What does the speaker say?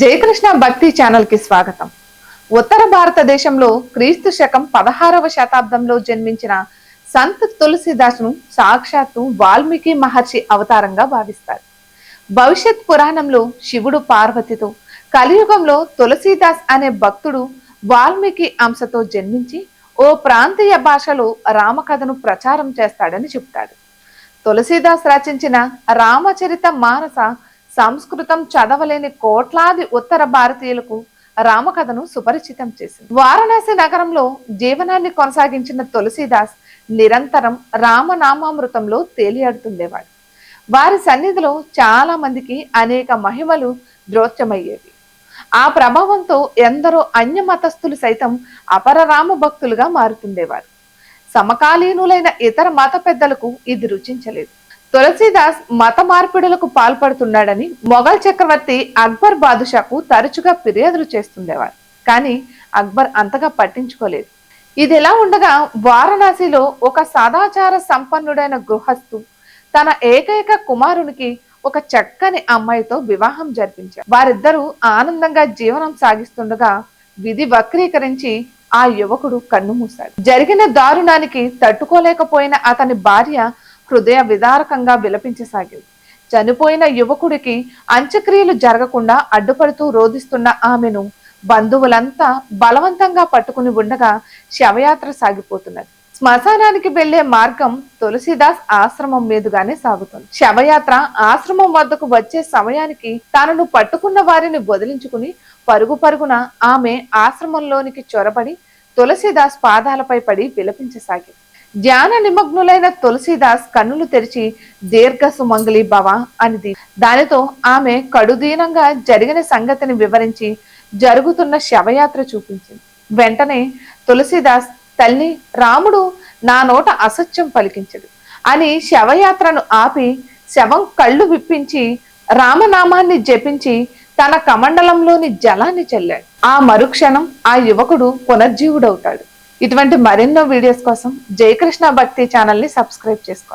జయకృష్ణ భక్తి ఛానల్కి స్వాగతం. ఉత్తర భారతదేశంలో క్రీస్తు శకం పదహారవ శతాబ్దంలో జన్మించిన సంత్ తులసిదాసును సాక్షాత్తు వాల్మీకి మహర్షి అవతారంగా భావిస్తారు. భవిష్యత్ పురాణంలో శివుడు పార్వతితో కలియుగంలో తులసీదాస్ అనే భక్తుడు వాల్మీకి అంశతో జన్మించి ఓ ప్రాంతీయ భాషలో రామకథను ప్రచారం చేస్తాడని చెప్తాడు తులసీదాస్ రచించిన రామచరిత మానస సంస్కృతం చదవలేని కోట్లాది ఉత్తర భారతీయులకు రామకథను సుపరిచితం చేసింది. వారణాసి నగరంలో జీవనాన్ని కొనసాగించిన తులసీదాస్ నిరంతరం రామనామామృతంలో తేలియాడుతుండేవాడు. వారి సన్నిధిలో చాలా మందికి అనేక మహిమలు ద్రోత్యమయ్యేవి. ఆ ప్రభావంతో ఎందరో అన్య మతస్థులు సైతం అపర రామ భక్తులుగా మారుతుండేవారు. సమకాలీనులైన ఇతర మత పెద్దలకు ఇది రుచించలేదు. తులసీదాస్ మత మార్పిడులకు పాల్పడుతున్నాడని మొఘల్ చక్రవర్తి అక్బర్ బాదుషాకు తరచుగా ఫిర్యాదులు చేస్తుండేవారు. కానీ అక్బర్ అంతగా పట్టించుకోలేదు. ఇది ఎలా ఉండగా వారణాసిలో ఒక సదాచార సంపన్నుడైన గృహస్థు తన ఏకైక కుమారునికి ఒక చక్కని అమ్మాయితో వివాహం జరిపించారు వారిద్దరూ ఆనందంగా జీవనం సాగిస్తుండగా విధి వక్రీకరించి ఆ యువకుడు కన్నుమూశాడు. జరిగిన దారుణానికి తట్టుకోలేకపోయిన అతని భార్య హృదయ విదారకంగా విలపించసాగింది. చనిపోయిన యువకుడికి అంత్యక్రియలు జరగకుండా అడ్డుపడుతూ రోధిస్తున్న ఆమెను బంధువులంతా బలవంతంగా పట్టుకుని ఉండగా శవయాత్ర సాగిపోతున్నది. శ్మశానానికి వెళ్ళే మార్గం తులసిదాస్ ఆశ్రమం మీదుగానే సాగుతుంది. శవయాత్ర ఆశ్రమం వద్దకు వచ్చే సమయానికి తనను పట్టుకున్న వారిని వదిలించుకుని పరుగు పరుగున ఆమె ఆశ్రమంలోనికి చొరబడి తులసిదాస్ పాదాలపై పడి విలపించసాగింది. ధ్యాన నిమగ్నులైన తులసీదాస్ కన్నులు తెరిచి దీర్ఘ సుమంగళి భవ అనిది. దానితో ఆమె కడుదీనంగా జరిగిన సంగతిని వివరించి జరుగుతున్న శవయాత్ర చూపించింది. వెంటనే తులసీదాస్ తల్లి రాముడు నా నోట అసత్యం పలికించడు అని శవయాత్రను ఆపి శవం కళ్ళు విప్పించి రామనామాన్ని జపించి తన కమండలంలోని జలాన్ని చెల్లాడు. ఆ మరుక్షణం ఆ యువకుడు పునర్జీవుడవుతాడు. ఇటువంటి మరెన్నో వీడియోస్ కోసం జయకృష్ణ భక్తి ఛానల్ని సబ్స్క్రైబ్ చేసుకోండి.